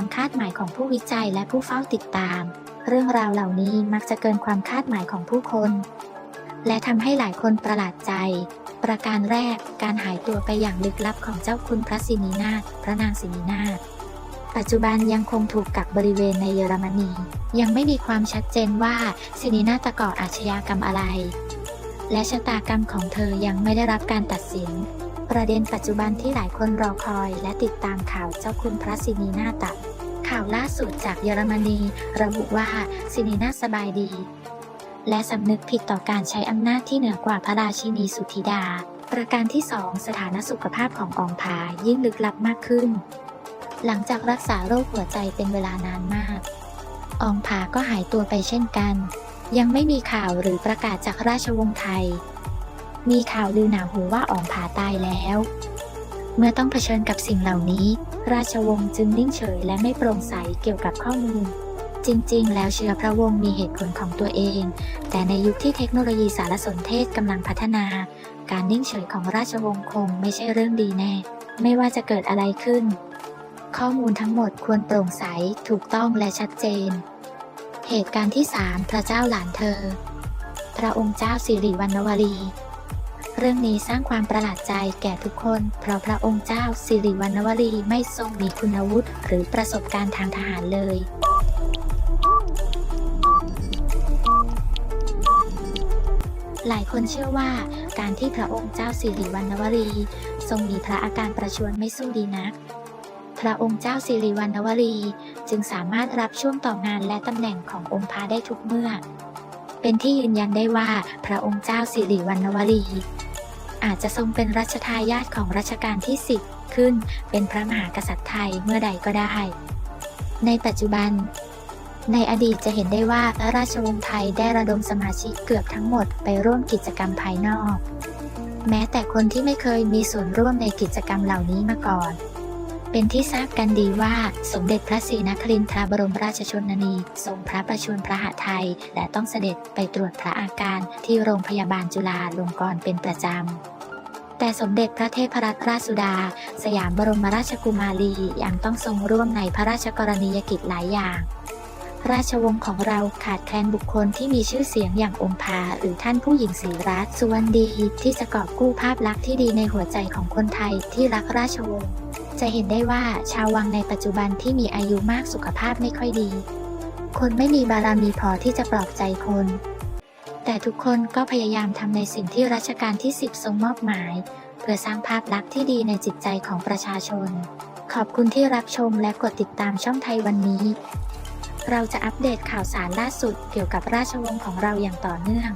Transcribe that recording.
ความคาดหมายของผู้วิจัยและผู้เฝ้าติดตาม เรื่องราวเหล่านี้มักจะเกินความคาดหมายของผู้คน และทำให้หลายคนประหลาดใจ ประการแรกการหายตัวไปอย่างลึกลับของเจ้าคุณพระสินีนาถพระนางสินีนาถปัจจุบันยังคงถูกกักบริเวณในเยอรมนี ยังไม่มีความชัดเจนว่าสินีนาถก่ออาชญากรรมอะไร และชะตากรรมของเธอยังไม่ได้รับการตัดสิน ประเด็นปัจจุบันที่หลายคนรอคอยและติดตามข่าวเจ้าคุณพระสินีนาถ ข่าวล่าสุดจากเยอรมนี ระบุว่าสินีนาสบายดี และสำนึกผิดต่อการใช้อำนาจที่เหนือกว่าพระราชินีสุธิดา ประการที่2สถานะสุขภาพของอองผายิ่งลึกลับมากขึ้น หลังจากรักษาโรคหัวใจเป็นเวลานานมาก อองผาก็หายตัวไปเช่นกัน ยังไม่มีข่าวหรือประกาศจากราชวงศ์ไทย มีข่าวลือหนาหูว่าอองผาตายแล้ว เมื่อต้องเผชิญกับสิ่งเหล่านี้ ราชวงศ์จึงนิ่งเฉยและไม่โปร่งใสเกี่ยวกับข้อมูล จริงๆ แล้วเชื้อพระวงศ์มีเหตุผลของตัวเอง แต่ในยุคที่เทคโนโลยีสารสนเทศกำลังพัฒนา การนิ่งเฉยของราชวงศ์คงไม่ใช่เรื่องดีแน่ ไม่ว่าจะเกิดอะไรขึ้น ข้อมูลทั้งหมดควรโปร่งใส ถูกต้องและชัดเจน เหตุการณ์ที่ 3 พระเจ้าหลานเธอ พระองค์เจ้าสิริวัณวรี เรื่องนี้สร้างความประหลาดใจแก่ทุกคน เพราะพระองค์เจ้าสิริวัณวรีไม่ทรงมีคุณวุฒิหรือประสบการณ์ทางทหารเลยหลายคนเชื่อว่าการที่พระองค์เจ้าสิริวัณวรี ทรงมีพระอาการประชวรไม่สู้ดีนัก พระองค์เจ้าสิริวัณวรี จึงสามารถรับช่วงต่องานและตำแหน่งขององค์พระได้ทุกเมื่อ เป็นที่ยืนยันได้ว่าพระองค์เจ้าสิริวัณวรี อาจจะทรงเป็นรัชทายาทของรัชกาลที่ 10 ขึ้นเป็นพระมหากษัตริย์ไทยเมื่อใดก็ได้ ในปัจจุบัน ในอดีตจะเห็นได้ว่าพระราชวงศ์ไทยได้ระดมสมาชิกเกือบทั้งหมดไปร่วมกิจกรรมภายนอก แม้แต่คนที่ไม่เคยมีส่วนร่วมในกิจกรรมเหล่านี้มาก่อน เป็นที่ทราบกันดีว่าสมเด็จพระศรีนครินทราบรมราชชนนีทรงพระประชวรพระหฤทัยและต้องเสด็จไปตรวจพระอาการที่โรงพยาบาลจุฬาลงกรณ์เป็นประจำแต่สมเด็จพระเทพรัตนราชสุดา สยามบรมราชกุมารียังต้องทรงร่วมในพระราชกรณียกิจหลายอย่าง ราชวงศ์ของเราขาดแคลนบุคคลที่มีชื่อเสียงอย่างองค์พาหรือท่านผู้หญิงศรีรัตน์สุวรรณดี ที่จะกอบกู้ภาพลักษณ์ที่ดีในหัวใจของคนไทยที่รักราชวงศ์ จะเห็นได้ว่าชาววังในปัจจุบันที่มีอายุมากสุขภาพไม่ค่อยดี คนไม่มีบารมีพอที่จะปลอบใจคน แต่ทุกคนก็พยายามทำในสิ่งที่รัชกาลที่ 10 ทรงมอบหมาย เพื่อสร้างภาพลักษณ์ที่ดีในจิตใจของประชาชน ขอบคุณที่รับชมและกดติดตามช่องไทยวันนี้ เราจะอัปเดตข่าวสารล่าสุดเกี่ยวกับราชวงศ์ของเราอย่างต่อเนื่อง